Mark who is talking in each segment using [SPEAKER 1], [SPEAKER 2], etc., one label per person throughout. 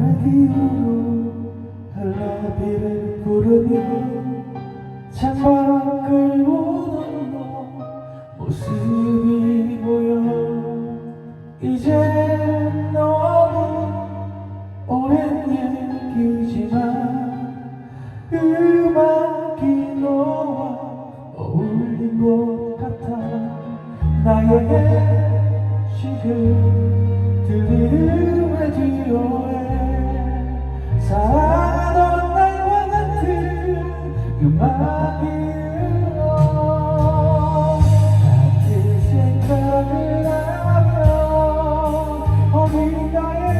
[SPEAKER 1] 라디오로 헬라비를 부르며 찬바람 끌고 넘어 모습이 보여. 이제 너와 오랜 얘기지만 음악이 너와 어울린 것 같아 나에게 지금 드리는 라디오에 사랑하던 날과 같은 그 음악이 흘러 같은 생각을 하며 어딘가에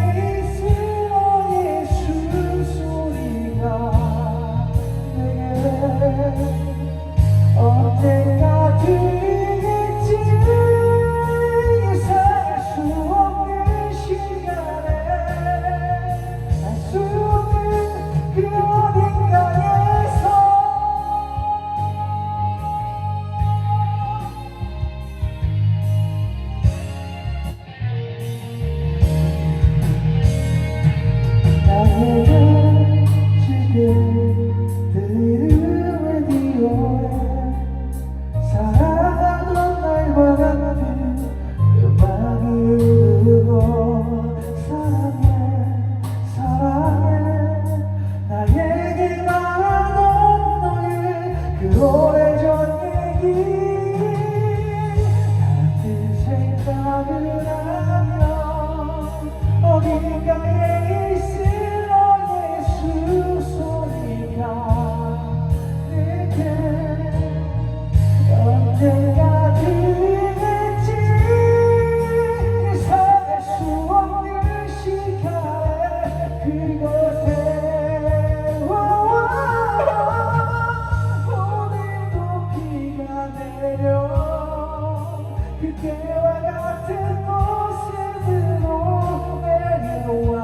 [SPEAKER 1] 그와 같은 모습으로 내려와